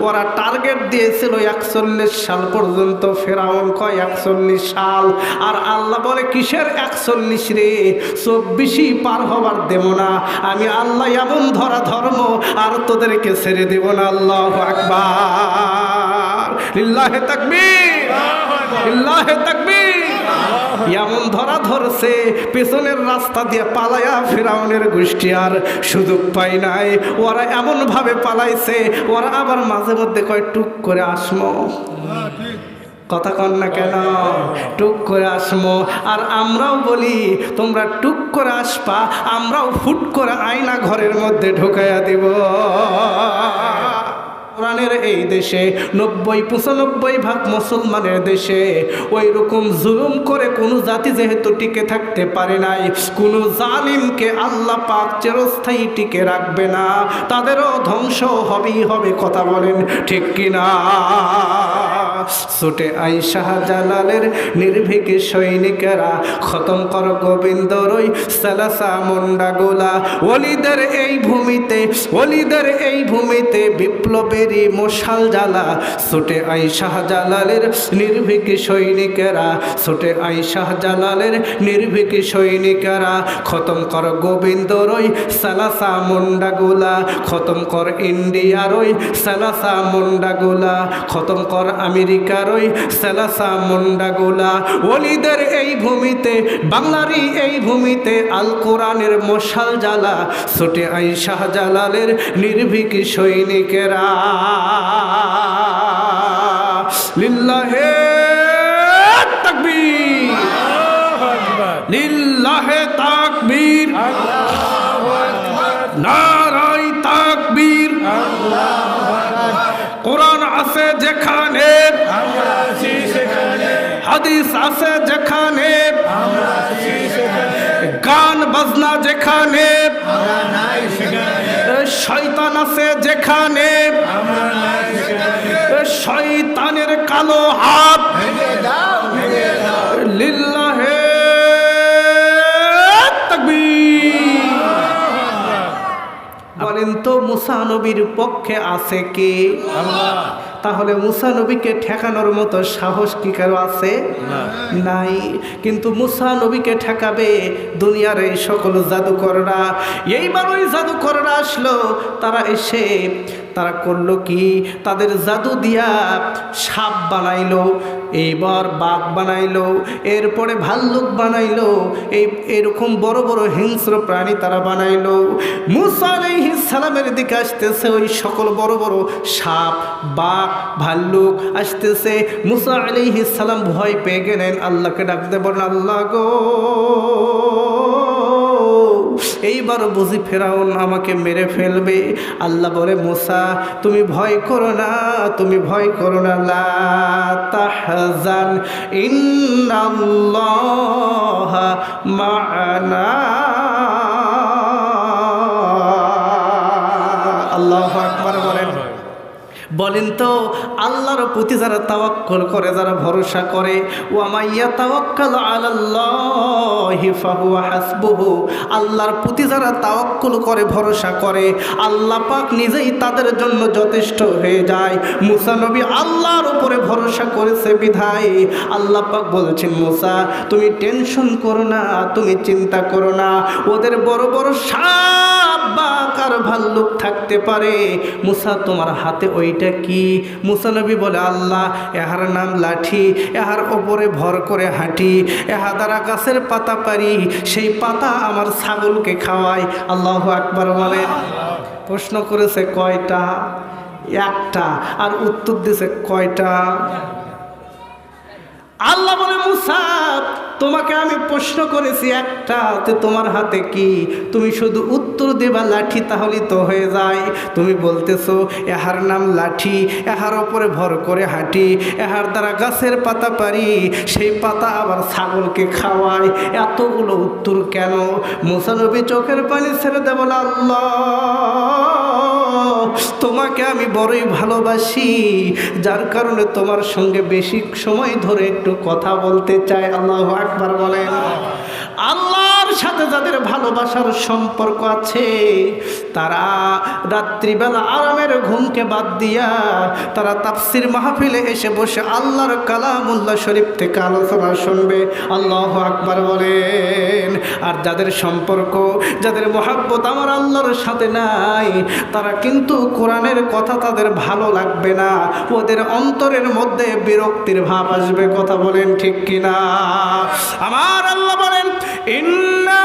ওরা টার্গেট দিয়েছিল একচল্লিশ সাল পর্যন্ত ফেরাউন কয় একচল্লিশ সাল? আর আল্লাহ বলে কিসের একচল্লিশ রে? চব্বিশই পার হবার দেব না। আমি আল্লাহ এমন ধরা ধর্ম আর তোদেরকে ছেড়ে দেব না। আল্লাহ আকবার। লিল্লাহে তাকবীর। লিল্লাহে তাকবীর। এমন ধরা ধরছে, পেছনের রাস্তা দিয়ে পালায়া ফেরাউনের গোষ্ঠী আর সুযোগ পাই নাই। ওরা এমন ভাবে পালাইছে, ওরা আবার মাঝে মধ্যে কয়, টুক করে আসমো। কথা কন না কেন? টুক করে আসমো। আর আমরাও বলি, তোমরা টুক করে আসবা, আমরাও ফুট করে আয়না ঘরের মধ্যে ঢুকাইয়া দিব। কোরআনের এই দেশে, নব্বই পঁচানব্বই ভাগ মুসলমানের দেশে ওই রকম জুলুম করে কোনো জাতি যেহেতু টিকে থাকতে পারে নাই, কোনো জালিমকে আল্লাহ পাক চিরস্থায়ী টিকে রাখবে না, তাদেরও ধ্বংস হবেই হবে, কথা বলেন ঠিক কিনা? ছুটে আই শাহজালালের নির্ভীক সৈনিকেরা। খতম কর গোবিন্দরই সালাসা মুন্ডা গোলা। ওলিদের এই ভূমিতে ওলিদের এই ভূমিতে বিপ্লবেরই মশাল জ্বালা। ছুটে আই শাহজালালের নির্ভীক সৈনিকেরা, ছুটে আই শাহজালালের নির্ভীক সৈনিকেরা। খতম কর গোবিন্দরই সালাসা মুন্ডা গোলা। খতম কর ইন্ডিয়ারই সালাসা মুন্ডা গোলা। খতম কর আমেরিকারই সালাসা মুন্ডা গোলা। ওলিদের এই ভূমিতে, বাংলারই এই ভূমিতে আল কোরআনের মশাল জ্বালা, ছুটে আই শাহজালালের নির্ভীক সৈনিকেরা। লিল্লাহে তাকবীর। লিল্লাহে তাকবীর। নারাই তাকবীর। কোরআন আছে যেখানে হাদিস আছে যেখানে গান, বাজনা যেখানে শয়তান আছে যেখানে শয়তানের কালো হাত বলেন তো মুসা নবীর পক্ষে আছে কে? তাহলে মুসা নবীকে ঠেকানোর মতো সাহস কি কারও আছে? নাই। কিন্তু মুসা নবীকে ঠেকাবে দুনিয়ার এই সকল জাদুকররা। এইবার ওই জাদুকররা আসলো তারা এসে তারা করল কি? তাদের জাদু দিয়া সাপ বানাইলো। এইবার বাঘ বানাইল, এরপরে ভাল্লুক বানাইল, এই এরকম বড় বড় হিংস্র প্রাণী তারা বানাইল। মুসা সালামের দিকে আসতেছে ওই সকল বড় বড় সাপ, বাঘ, ভাল্লুক আসতেছে। মুসা সালাম ভয় পেয়ে গেলেন, আল্লাহকে ডাকতে বলেন আল্লাহ গো। এইবার বুঝি ফেরাউন আমাকে মেরে ফেলবে। আল্লাহ বলে, মোসা, তুমি ভয় করো না, তুমি ভয় করো না। লা ইন্নাল্লাহ মা'ানা বলেন তো, আল্লাহর প্রতি যারা তাওয়াক্কল করে, যারা ভরসা করে ও আমাইয়া তাওয়াক্কাল আলাল্লাহি ফাহুয়া হাসবুহু, আল্লাহর প্রতি যারা তাওয়াক্কল করে, ভরসা করে, আল্লাহ পাক নিজেই তাদের জন্য যথেষ্ট হয়ে যায়। মুসা নবী আল্লাহর উপরে ভরসা করেছে বিধায়। আল্লাহ পাক বলছেন, মুসা, তুমি টেনশন করো না, তুমি চিন্তা করো না। ওদের বড় বড় সাপ বাঘ আর ভাল্লুক থাকতে পারে? মুসা, তোমার হাতে ওইটা কি? মুসা নবী বলে, আল্লাহ, এহার নাম লাঠি, এহার ওপরে ভর করে হাঁটি এহা দ্বারা গাছের পাতা পারি, সেই পাতা আমার ছাগলকে খাওয়াই আল্লাহ আকবার বলে প্রশ্ন করেছে কয়টা? একটা। আর উত্তর দিছে কয়টা? আল্লাহ বলে, মুসা, তোমাকে আমি প্রশ্ন করেছি একটা তোমার হাতে কি? তুমি শুধু উত্তর দেবা, লাঠি তাহলেই তো হয়ে যায়। তুমি বলতেছো, এহার নাম লাঠি, এহার ওপরে ভর করে হাঁটি, এহার দ্বারা গাছের পাতা পারি সেই পাতা আবার ছাগলকে খাওয়ায়। এতগুলো উত্তর কেন? মুসানবী চোখের পানি ছেড়ে দেব আল্লাহ তোমাকে আমি বড়ই ভালোবাসি, যার কারণে তোমার সঙ্গে বেশি সময় ধরে একটু কথা বলতে চাই। আল্লাহ আকবার বলেন। আল্লাহর সাথে যাদের ভালোবাসার সম্পর্ক আছে, তারা রাত্রিবেলা আরামের ঘুমকে বাদ দিয়া তারা তাফসির মাহফিলে এসে বসে আল্লাহর কালামুল্লাহ শরীফ থেকে আলোচনা শুনবে। আল্লাহ আকবার বলেন, আর যাদের সম্পর্ক, যাদের মহাব্বত আমার আল্লাহর সাথে নাই, তারা কিন্তু কোরআনের কথা তাদের ভালো লাগবে না। ওদের অন্তরের মধ্যে বিরক্তির ভাব আসবে। কথা বলেন ঠিক কিনা? আমার আল্লাহ বলেন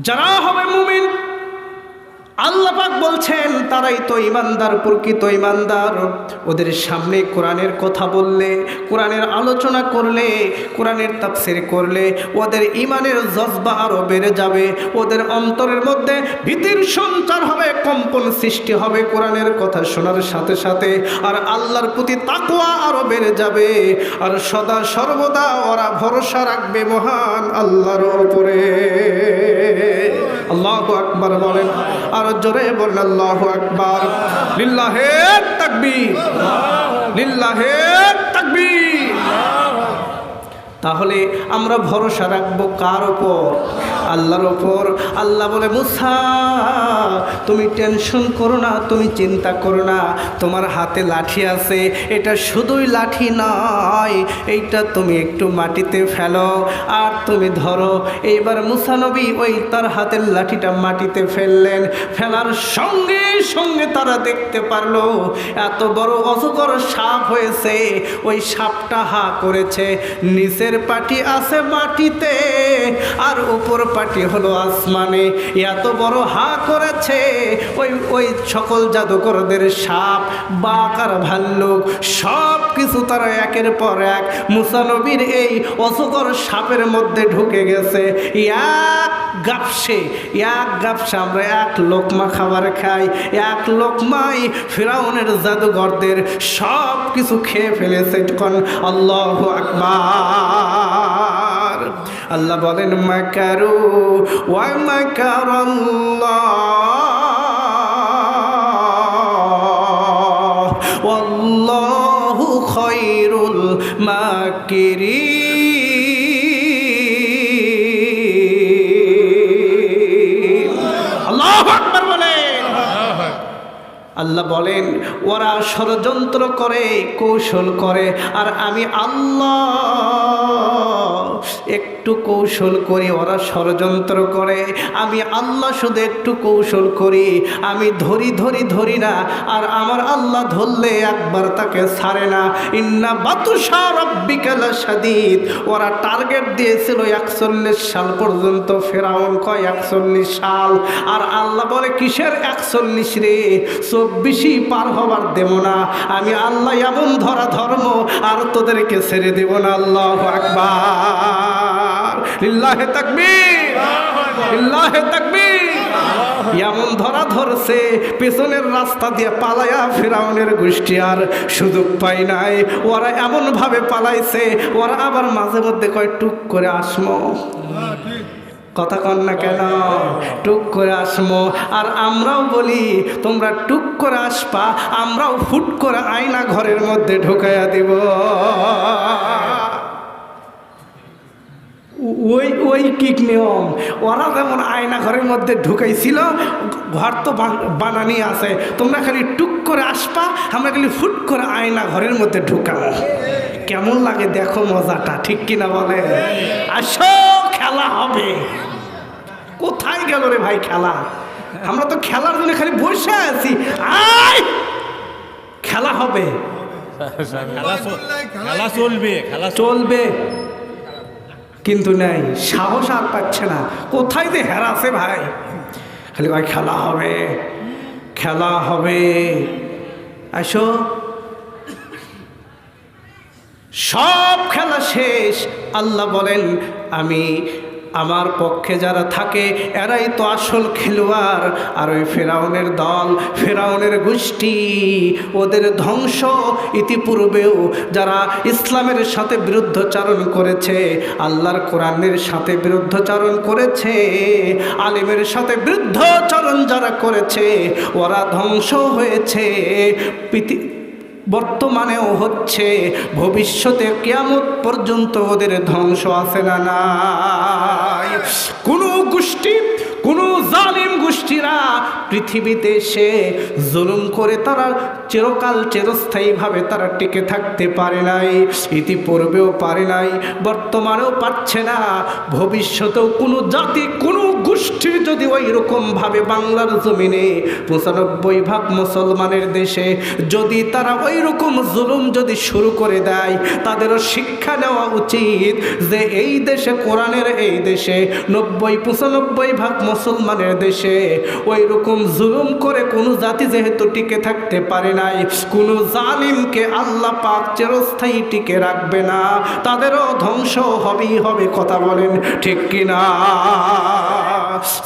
যারা হবে মুমিন আল্লাহ পাক বলছেন, তারাই তো ইমানদার প্রকৃত ইমানদার ওদের সামনে কোরআনের কথা বললে, কোরআনের আলোচনা করলে, কোরআনের তাফসির করলে, ওদের ইমানের জজবা আরও বেড়ে যাবে। ওদের অন্তরের মধ্যে ভীতির সঞ্চার হবে, কম্পন সৃষ্টি হবে কোরআনের কথা শোনার সাথে সাথে, আর আল্লাহর প্রতি তাকওয়া আরও বেড়ে যাবে। আর সদা সর্বদা ওরা ভরসা রাখবে মহান আল্লাহর ওপরে আল্লাহ আকবার বলেন, আর জোরে বলল আল্লাহু আকবার। লিল্লাহে তাকবীর। লিল্লাহে তাকবীর। তাহলে আমরা ভরসা রাখব কার ওপর আল্লাহর ওপর আল্লাহ বলে, মুসা, তুমি টেনশন করো না, তুমি চিন্তা করো না। তোমার হাতে লাঠি আছে। এটা শুধুই লাঠি নয়, এইটা তুমি একটু মাটিতে ফেলো। আর তুমি ধরো, এইবার মুসানবী ওই তার হাতের লাঠিটা মাটিতে ফেললেন। ফেলার সঙ্গে সঙ্গে তারা দেখতে পারল, এত বড় অজগর সাপ হয়েছে। ওই সাপটা হা করেছে নিচের পাটি আছে মাটিতে, আর উপর পাটি হলো আসমানে। এত বড় হা করেছে ওই ওই সকল জাদুকরদের সাপ বাঘ আর ভাল্লুক। সব কিছু তারা একের পর এক। মুসানবীর এই অসুকর সাপের মধ্যে ঢুকে গেছে। এক গাপসে, এক গাপসে আমরা এক লোকমা খাবার খাই, এক লোকমাই ফিরাউনের জাদুঘরদের সব কিছু খেয়ে ফেলেছে তখন আল্লাহ আকবার। আল্লাহ বলেন, মাকারু ওয়া মাকার আল্লাহু খৈরুল মাকিরিন। আল্লাহ বলেন ওরা ষড়যন্ত্র করে কৌশল করে আর আমি আল্লাহ একটু কৌশল করি, ওরা ষড়যন্ত্র করে। আমি আল্লাহ শুধু একটু কৌশল করি, আমি ধরি ধরি ধরি না। আর আমার আল্লাহ ধরলে একবার তাকে ছাড়ে না। ইন্না বাতুষা রব্বিকাল সাদিদ ওরা টার্গেট দিয়েছিল একচল্লিশ সাল পর্যন্ত, ফেরাউন কয় একচল্লিশ সাল? আর আল্লাহ বলে, কিসের একচল্লিশ রে? চব্বিশই পার হবার দেব না। আমি আল্লাহ এমন ধরা ধর্ম, আর তোদেরকে ছেড়ে দেব না। আল্লাহ আকবার। লিল্লাহে তাকবীর লিল্লাহে তাকবীর। এমন ধরা ধরছে, পেছনের রাস্তা দিয়ে পালায়া ফেরাউনের গোষ্ঠী আর সুযোগ পাই নাই। ওরা এমন ভাবে পালাইছে, ওরা আবার মাঝে মধ্যে কয়, টুক করে আসমো। কথা কন না কেন? টুক করে আসমো। আর আমরাও বলি, তোমরা টুক করে আসবা, আমরাও ফুট করে আয়না ঘরের মধ্যে ঢুকাইয়া দিব। ওই ওই কিক নিয়ম। ওরা যেমন আয়না ঘরের মধ্যে ঢুকাইছিল ঘর তো বানানি আছে। তোমরা খালি টুক করে আসবা আমরা খালি ফুট করে আয়না ঘরের মধ্যে ঢুকাবো। কেমন লাগে দেখো মজাটা ঠিক কিনা বলে? আসো খেলা হবে। কোথায় গেল রে ভাই খেলা? আমরা তো খেলার জন্য খালি বসে আছি। আয়! খেলা হবে। খেলা চলবে খেলা চলবে। কিন্তু নেই, সাহস আর পাচ্ছে না। কোথায় যে হেরাছে ভাই? খালি ভাই খেলা হবে খেলা হবে। আসো। সব খেলা শেষ, আল্লাহ বলেন, আমি আমার পক্ষে যারা থাকে, এরাই তো আসল খেলোয়াড়। আর ওই ফেরাউনের দল, ফেরাউনের গোষ্ঠী, ওদের ধ্বংস। ইতিপূর্বেও যারা ইসলামের সাথে বিরুদ্ধচারণ করেছে, আল্লাহর কোরআনের সাথে বিরুদ্ধচারণ করেছে, আলিমের সাথে বিরুদ্ধচারণ যারা করেছে, ওরা ধ্বংস হয়েছে। বর্তমানেও হচ্ছে ভবিষ্যতে কেয়ামত পর্যন্ত ওদের ধ্বংস আসে না নাই? কোনো গোষ্ঠী কোনো জালিম গোষ্ঠীরা পৃথিবীতে এসে জুলুম করে তারা চিরকাল চিরস্থায়ীভাবে তারা টিকে থাকতে পারে নাই, ইতিপূর্বেও পারে নাই, বর্তমানেও পারছে না। ভবিষ্যতেও কোনো জাতি, কোনো গোষ্ঠী যদি ওই রকমভাবে বাংলার জমিনে পঁচানব্বই ভাগ মুসলমানের দেশে যদি তারা ওই রকম জুলুম যদি শুরু করে দেয়, তাদেরও শিক্ষা নেওয়া উচিত যে এই দেশে, কোরআনের এই দেশে নব্বই, পঁচানব্বই ভাগ মুসলমানের দেশে ওই রকম জুলুম করে কোনো জাতি যেহেতু টিকে থাকতে পারে নাই, কোনো জালিমকে আল্লাহ পাক চিরস্থায়ী টিকে রাখবে না, তাদেরও ধ্বংস হবেই হবে, কথা বলেন ঠিক কিনা?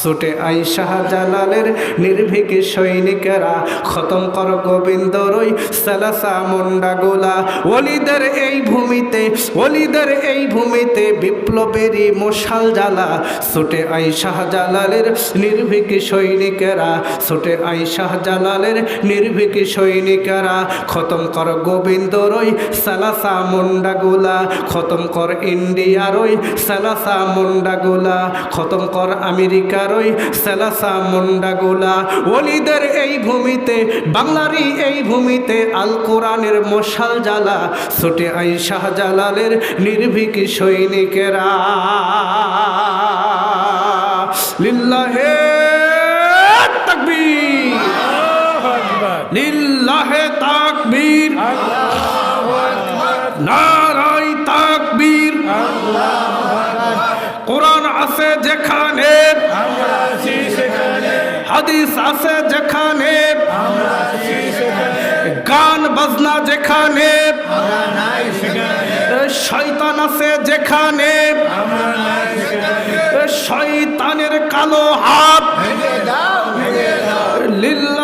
ছুটে আই শাহজালালের নির্ভীক সৈনিকেরা খতম কর গোবিন্দ রই সালাসা মুন্ডা গোলা। ওলিদের এই ভূমিতে ওলিদের এই ভূমিতে বিপ্লবেরই মশাল জ্বালা। ছুটে আই শাহজালালের নির্ভীক সৈনিকেরা, ছুটে আই শাহজালালের নির্ভীক সৈনিকেরা খতম কর গোবিন্দ রই সালাসা মুন্ডা গোলা। খতম কর ইন্ডিয়ার ওই সালাসা মুন্ডা গোলা। খতম কর আমেরিকার ওই সেলাসা মুন্ডা অলিদের এই ভূমিতে, বাংলারই এই ভূমিতে আল কোরআনের মশাল জ্বালা, ছোটে আই শাহজালালের নির্ভীক সৈনিকেরা। লিল্লাহে হাদিস আছে যেখানে গান বাজনা যেখানে শৈতান আছে যেখানে শৈতানের কালো হাত লীল